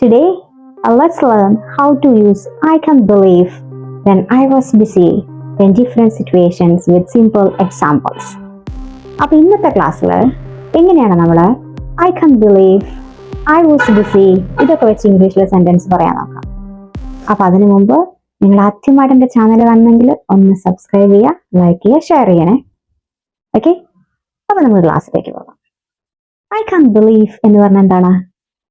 Today, let's learn how to use I can't believe when I was busy in different situations with simple examples. അപ്പൊ ഇന്നത്തെ ക്ലാസ്സിൽ എങ്ങനെയാണ് നമ്മൾ I can believe I was BC ഇതൊക്കെ വെച്ച് ഇംഗ്ലീഷിൽ sentence പറയാൻ നോക്കാം. അപ്പൊ അതിനു മുമ്പ് നിങ്ങൾ ആദ്യമായിട്ട് എന്റെ ചാനൽ കാണണമെങ്കിൽ ഒന്ന് സബ്സ്ക്രൈബ് ചെയ്യുക ലൈക്ക് ചെയ്യുക ഷെയർ ചെയ്യണേ. ഓക്കെ അപ്പൊ നമ്മൾ ക്ലാസ്സിലേക്ക് പോകാം. ഐ കൺ ബിലീവ് എന്ന് പറഞ്ഞാൽ എന്താണ്?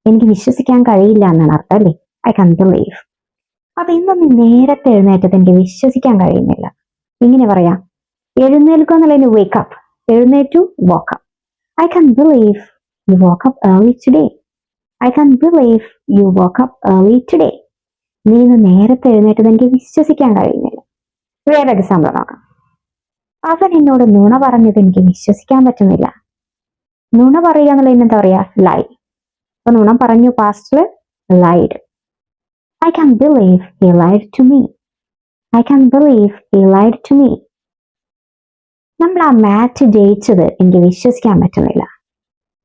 എനിക്ക് വിശ്വസിക്കാൻ കഴിയില്ല എന്നാണ് അർത്ഥം അല്ലേ? ഐ കൺ ബിലീവ് അപ്പൊ ഇന്നൊന്ന് നേരത്തെ എഴുന്നേറ്റത് എനിക്ക് വിശ്വസിക്കാൻ കഴിയുന്നില്ല. ഇങ്ങനെ പറയാം എഴുന്നേൽക്കുക എന്നുള്ളതിന് വേക്കപ്പ് എഴുന്നേറ്റു woke up I can believe you wake up early today I can believe you wake up early today നീ ഇന്ന് നേരത്തെ എഴുന്നേറ്റത് എനിക്ക് വിശ്വസിക്കാൻ കഴിയുന്നില്ല. വേറെ എക്സാമ്പിൾ നോക്കാം. അവൻ എന്നോട് നുണ പറഞ്ഞത് എനിക്ക് വിശ്വസിക്കാൻ പറ്റുന്നില്ല. നുണ പറയുക എന്നുള്ളതിന് എന്താ പറയാ? ലൈ അപ്പൊ പറഞ്ഞു past lied I can believe he lied to me I can believe he lied to me നമ്മൾ ആ മാച്ച് ജയിച്ചത് എനിക്ക് വിശ്വസിക്കാൻ പറ്റുന്നില്ല.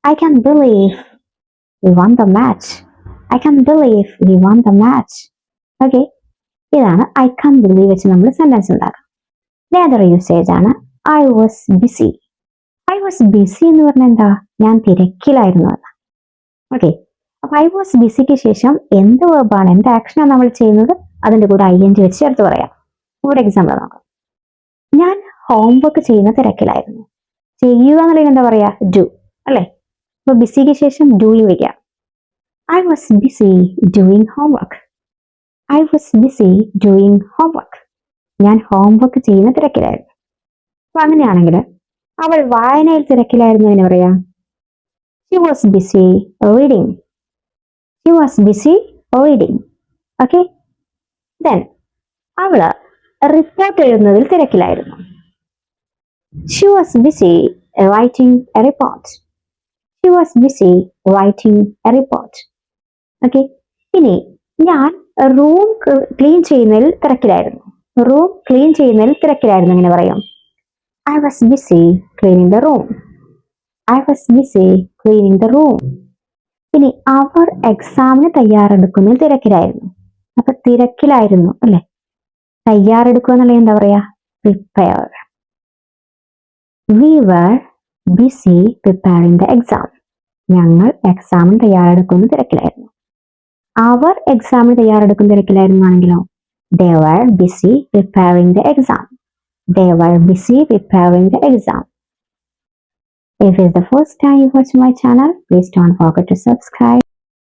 I can believe we won the match I can believe we won the match okay ഇതാണ് I can believe വെച്ച് നമ്മൾ sentence ഉണ്ടാക്കാം വേറൊരു യൂസേജ് ആണ്. I was busy I was busy എന്ന് പറഞ്ഞാൽ എന്താ? ഞാൻ തിരക്കിലായിരുന്നു എന്ന് ഓക്കെ അപ്പൊ ഐ വാസ് ബിസിക്ക് ശേഷം എന്ത് വേർബാണ് എന്ത് ആക്ഷനാണ് നമ്മൾ ചെയ്യുന്നത്? അതിന്റെ കൂടെ ഐ എൻ ജി വെച്ച് ചേർത്ത് പറയാം. ഒരു എക്സാമ്പിൾ നോക്കാം ഞാൻ ഹോംവർക്ക് ചെയ്യുന്ന തിരക്കിലായിരുന്നു. ചെയ്യുക എന്നുള്ളതിന് എന്താ പറയാ? ഡു അല്ലേ? അപ്പൊ ബിസിക്ക് ശേഷം ഡൂയിങ് വയ്ക്കാം. I was busy doing homework I was busy doing homework ഞാൻ ഹോംവർക്ക് ചെയ്യുന്ന തിരക്കിലായിരുന്നു. അപ്പൊ അങ്ങനെയാണെങ്കിൽ അവൾ വായനയിൽ തിരക്കിലായിരുന്നു എന്ന് പറയാം. She was busy reading she was busy reading okay then അവൾ റിപ്പോർട്ട് എഴുതുന്നതിൽ തിരക്കിലായിരുന്നു. She was busy writing a report she was busy writing a report okay ഇനി ഞാൻ റൂം ക്ലീൻ ചെയ്യുന്നതിൽ തിരക്കിലായിരുന്നു. റൂം ക്ലീൻ ചെയ്യുന്നതിൽ തിരക്കിലായിരുന്നു. ഇങ്ങനെ പറയും? I was busy cleaning the room I was busy cleaning the room ഇനി അവർ എക്സാമിന് തയ്യാറെടുക്കുന്നതിൽ തിരക്കിലായിരുന്നു. അപ്പൊ തിരക്കിലായിരുന്നു അല്ലെ? തയ്യാറെടുക്കുക എന്നുള്ള എന്താ പറയാ? Prepare we were busy preparing the exam ഞങ്ങൾ എക്സാമിന് തയ്യാറെടുക്കുന്ന തിരക്കിലായിരുന്നു. അവർ എക്സാമിന് തയ്യാറെടുക്കുന്ന തിരക്കിലായിരുന്നു ആണെങ്കിലോ? They were busy preparing the exam they were busy preparing the exam. If it's the first time you watch my channel, please don't forget to subscribe.